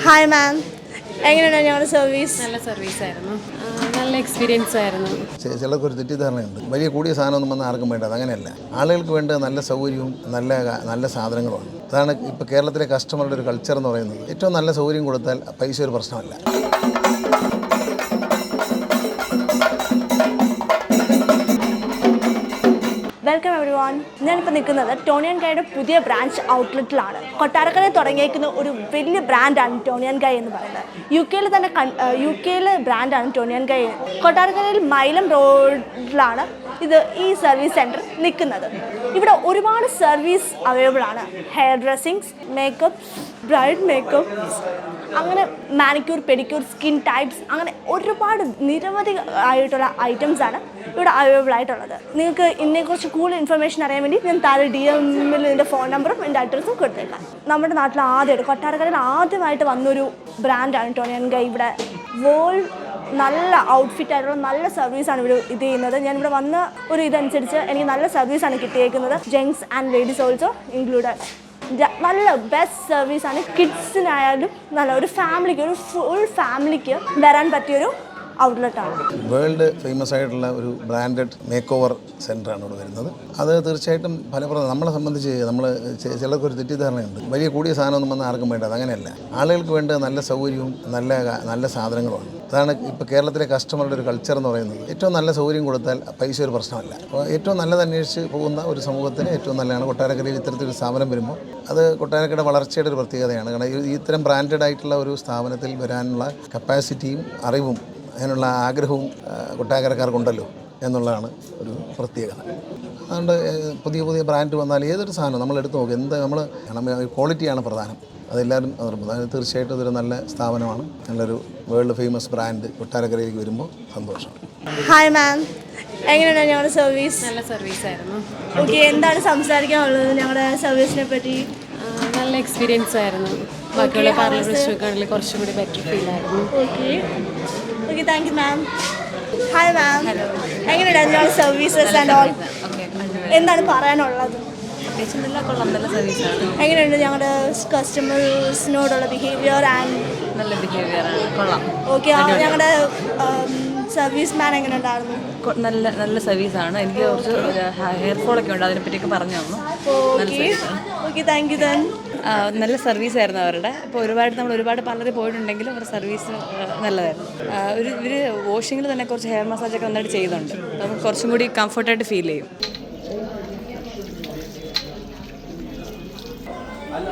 Hi ma'am എങ്ങനെയാണ് ഞങ്ങളുടെ service നല്ല സർവീസ് ആയിരുന്നു. നല്ല എക്സ്പീരിയൻസ് ആയിരുന്നു. ചിലർക്ക് ഒരു തെറ്റിദ്ധാരണയുണ്ട്. വലിയ കൂടിയ സാധനമൊന്നും വന്ന് ആർക്കും വേണ്ടത് അങ്ങനെയല്ല. ആളുകൾക്ക് വേണ്ട നല്ല സൗകര്യവും നല്ല നല്ല സാധനങ്ങളുമാണ്. അതാണ് ഇപ്പോൾ കേരളത്തിലെ കസ്റ്റമറുടെ ഒരു കൾച്ചർ എന്ന് പറയുന്നത്. ഏറ്റവും നല്ല സൗകര്യം കൊടുത്താൽ പൈസ ഒരു പ്രശ്നമല്ല. വെൽക്കം എവറി വൺ ഞാനിപ്പോൾ നിൽക്കുന്നത് ടോണിയൻ ഗായുടെ പുതിയ ബ്രാഞ്ച് ഔട്ട്ലെറ്റിലാണ് കൊട്ടാരക്കരയിൽ തുടങ്ങിയിരിക്കുന്ന ഒരു വലിയ ബ്രാൻഡാണ് ടോണിയൻ ഗായ് എന്ന് പറയുന്നത്. യു കെയിൽ തന്നെ യു കെയിലെ ബ്രാൻഡാണ് ടോണിയൻ ഗായ് കൊട്ടാരക്കരയിൽ മൈലം റോഡിലാണ് ഇത് ഈ സർവീസ് സെന്റർ നിൽക്കുന്നത്. ഇവിടെ ഒരുപാട് സർവീസ് അവൈലബിൾ ആണ്. Hair dressings makeup bride makeup അങ്ങനെ മാനിക്യൂർ പെഡിക്യൂർ സ്കിൻ ടൈപ്സ് അങ്ങനെ ഒരുപാട് നിരവധി ആയിട്ടുള്ള ഐറ്റംസാണ് ഇവിടെ അവൈലബിൾ ആയിട്ടുള്ളത്. നിങ്ങൾക്ക് ഇതിനെക്കുറിച്ച് കൂടുതൽ ഇൻഫർമേഷൻ അറിയാൻ വേണ്ടി ഞാൻ താഴെ ഡി എമ്മിൽ എന്റെ ഫോൺ നമ്പറും എന്റെ അഡ്രസ്സും കൊടുത്തേക്കാം. നമ്മുടെ നാട്ടിൽ ആദ്യമായിട്ട് കൊട്ടാരക്കരയിൽ ആദ്യമായിട്ട് വന്നൊരു ബ്രാൻഡാണ് ടോണിയൻ ഗൈ ഇവിടെ വേൾഡ് നല്ല ഔട്ട്ഫിറ്റ് ആയിട്ടുള്ള നല്ല സർവീസാണ് ഇവിടെ ഇത് ചെയ്യുന്നത്. ഞാൻ ഇവിടെ വന്ന ഒരു ഇതനുസരിച്ച് എനിക്ക് നല്ല സർവീസാണ് കിട്ടിയേക്കുന്നത്. Gents and ladies also included നല്ല ബെസ്റ്റ് സർവീസാണ് കിഡ്സിനായാലും നല്ല ഒരു ഫാമിലിക്ക് ഒരു ഫുൾ ഫാമിലിക്ക് വരാൻ പറ്റിയൊരു ഔട്ട്ലെറ്റാണ് വേൾഡ് ഫേമസ് ആയിട്ടുള്ള ഒരു ബ്രാൻഡഡ് മേക്ക് ഓവർ സെന്ററാണ് ഇവിടെ വരുന്നത്. അത് തീർച്ചയായിട്ടും ഫലപ്രദം നമ്മളെ സംബന്ധിച്ച് നമ്മൾ ചിലർക്ക് ഒരു തെറ്റിദ്ധാരണയുണ്ട്. വലിയ കൂടിയ സാധനമൊന്നും വന്ന് ആർക്കും വേണ്ടത് അങ്ങനെയല്ല. ആളുകൾക്ക് വേണ്ട നല്ല സൗകര്യവും നല്ല നല്ല സാധനങ്ങളുമാണ്. അതാണ് ഇപ്പോൾ കേരളത്തിലെ കസ്റ്റമറുടെ ഒരു കൾച്ചർ എന്ന് പറയുന്നത്. ഏറ്റവും നല്ല സൗകര്യം കൊടുത്താൽ പൈസ ഒരു പ്രശ്നമല്ല. അപ്പോൾ ഏറ്റവും നല്ലത് അന്വേഷിച്ച് പോകുന്ന ഒരു സമൂഹത്തിന് ഏറ്റവും നല്ലതാണ് കൊട്ടാരക്കരയിൽ ഇത്തരത്തിലൊരു സ്ഥാപനം വരുമ്പോൾ. അത് കൊട്ടാരക്കരയുടെ വളർച്ചയുടെ ഒരു പ്രത്യേകതയാണ്. കാരണം ഇത്തരം ബ്രാൻഡഡ് ആയിട്ടുള്ള ഒരു സ്ഥാപനത്തിൽ വരാനുള്ള കപ്പാസിറ്റിയും അറിവും അതിനുള്ള ആഗ്രഹവും ആ, കൊട്ടാരക്കരക്കാർക്കുണ്ടല്ലോ എന്നുള്ളതാണ് ഒരു പ്രത്യേകത. അതുകൊണ്ട് പുതിയ പുതിയ ബ്രാൻഡ് വന്നാൽ ഏതൊരു സാധനം നമ്മൾ എടുത്തു നോക്കും എന്ത് നമ്മൾ ക്വാളിറ്റിയാണ് പ്രധാനം. അതെല്ലാവരും നിർബന്ധം അത് തീർച്ചയായിട്ടും ഇതൊരു നല്ല സ്ഥാപനമാണ്. നല്ലൊരു വേൾഡ് ഫേമസ് ബ്രാൻഡ് കൊട്ടാരക്കരയിലേക്ക് വരുമ്പോൾ സന്തോഷം. ഹായ് മാം എങ്ങനെയാണ് ഞങ്ങളുടെ സർവീസ് നല്ല സർവീസ് ആയിരുന്നു. ഓക്കെ എന്താണ് സംസാരിക്കാനുള്ളത് ഞങ്ങളുടെ സർവീസിനെ പറ്റി? നല്ല എക്സ്പീരിയൻസ് ആയിരുന്നു. ബാക്കിയുള്ള പാർലർ കുറച്ചും കൂടി ബെറ്റർ ഫീൽ ആയിരുന്നു. Okay okay thank you ma'am hi ma'am എങ്ങനെയാണ് നിങ്ങളുടെ സർവീസസ് ആൻഡ് ഓൾ എന്താണ് പറയാനുള്ളത്? എങ്ങനെയുണ്ട് ഞങ്ങളുടെ കസ്റ്റമേഴ്സിനോടുള്ള ബിഹേവിയർ ആൻഡ് നല്ല ബിഹേവിയറാണ് കൊള്ളാം. ഓക്കെ ഞങ്ങളുടെ സർവീസ് മാൻ എങ്ങനെ ഉണ്ടായിരുന്നു? നല്ല നല്ല സർവീസാണ് എനിക്ക് കുറച്ച് ഹെയർ ഫോളൊക്കെ ഉണ്ട്. അതിനെപ്പറ്റിയൊക്കെ പറഞ്ഞു തന്നു. Okay okay thank you then നല്ല സർവീസ് ആയിരുന്നു അവരുടെ. അപ്പോൾ ഒരുപാട് നമ്മൾ ഒരുപാട് പാർലറിൽ പോയിട്ടുണ്ടെങ്കിലും അവരുടെ സർവീസ് നല്ലതായിരുന്നു. ഒരു ഇവർ വാഷിങ്ങിൽ തന്നെ കുറച്ച് ഹെയർ മസാജൊക്കെ നന്നായിട്ട് ചെയ്യുന്നുണ്ട് നമുക്ക് കുറച്ചും കൂടി കംഫർട്ടായിട്ട് ഫീൽ ചെയ്യും. അല്ല